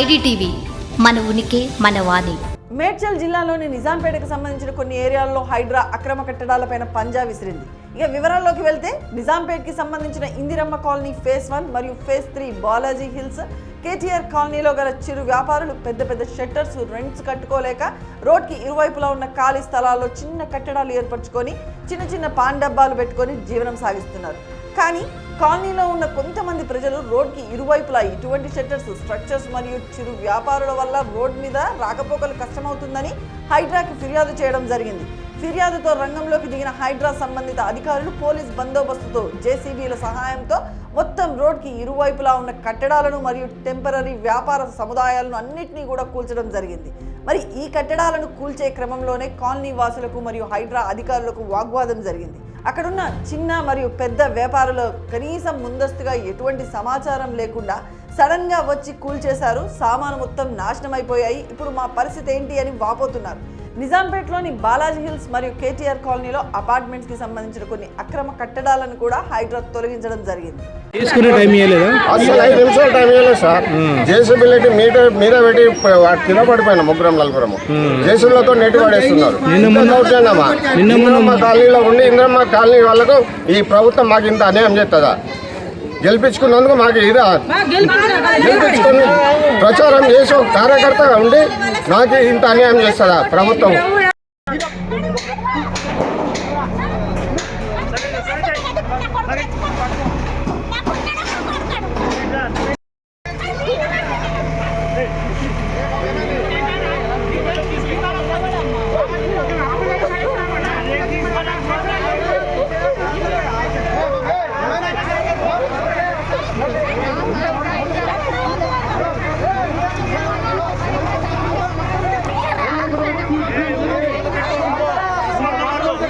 IDTV మన ఉనికి మన వాణి. మేడ్చల్ జిల్లాలోని నిజాంపేటకు సంబంధించిన కొన్ని ఏరియాల్లో హైడ్రా అక్రమ కట్టడాలపైన పంజా విసిరింది. ఇక వివరాల్లోకి వెళ్తే నిజాంపేట్కి సంబంధించిన ఇందిరమ్మ కాలనీ ఫేస్ వన్ మరియు phase three Balaji hills KTR కాలనీలో గల చిరు వ్యాపారులు పెద్ద పెద్ద షట్టర్స్ రెంట్స్ కట్టుకోలేక రోడ్కి ఇరువైపులా ఉన్న ఖాళీ స్థలాల్లో చిన్న కట్టడాలు ఏర్పరచుకొని చిన్న చిన్న పాన్ డబ్బాలు పెట్టుకొని జీవనం సాగిస్తున్నారు. కానీ కాలనీలో ఉన్న కొంతమంది ప్రజలు రోడ్కి ఇరువైపులా ఇటువంటి షెటర్స్ స్ట్రక్చర్స్ మరియు చిరు వ్యాపారుల వల్ల రోడ్ మీద రాకపోకలు కష్టమవుతుందని హైడ్రాకి ఫిర్యాదు చేయడం జరిగింది. ఫిర్యాదుతో రంగంలోకి దిగిన హైడ్రా సంబంధిత అధికారులు పోలీస్ బందోబస్తుతో జేసీబీల సహాయంతో మొత్తం రోడ్కి ఇరువైపులా ఉన్న కట్టడాలను మరియు టెంపరీ వ్యాపార సముదాయాలను అన్నింటినీ కూడా కూల్చడం జరిగింది. మరి ఈ కట్టడాలను కూల్చే క్రమంలోనే కాలనీ వాసులకు మరియు హైడ్రా అధికారులకు వాగ్వాదం జరిగింది. అక్కడున్న చిన్న మరియు పెద్ద వ్యాపారులు కనీసం ముందస్తుగా ఎటువంటి సమాచారం లేకుండా సడన్గా వచ్చి కూల్చేశారు సామాను మొత్తం నాశనం అయిపోయాయి ఇప్పుడు మా పరిస్థితి ఏంటి అని వాపోతున్నారు. నిజాంపేటలోని బాలాజీ హిల్స్ మరియు కేటీఆర్ కాలనీలో అపార్ట్మెంట్స్కి సంబంధించిన కొన్ని అక్రమ కట్టడాలను కూడా హైడ్రా తొలగించడం జరిగింది. తీసుకునే టైం ఇవ్వలేదా అసలు ఐదు నిమిషాలు టైం ఇవ్వలేదు సార్. జేసీబీ పెట్టి కింద పడిపోయినాం ముగ్గురం నలుగురము. జేసీబీలతో పడేస్తున్నారు. ఇందిరమ్మ కాలనీలో ఉండి ఇంద్రమ్మ కాలనీ వాళ్ళకు ఈ ప్రభుత్వం మాకు ఇంత అన్యాయం చేస్తుందా? గెలిపించుకున్నందుకు మాకు ఇదా గెలిపించుకుని ప్రచారం చేసి ఒక కార్యకర్తగా ఉండి నాకు ఇంత అన్యాయం చేస్తుందా ప్రభుత్వం?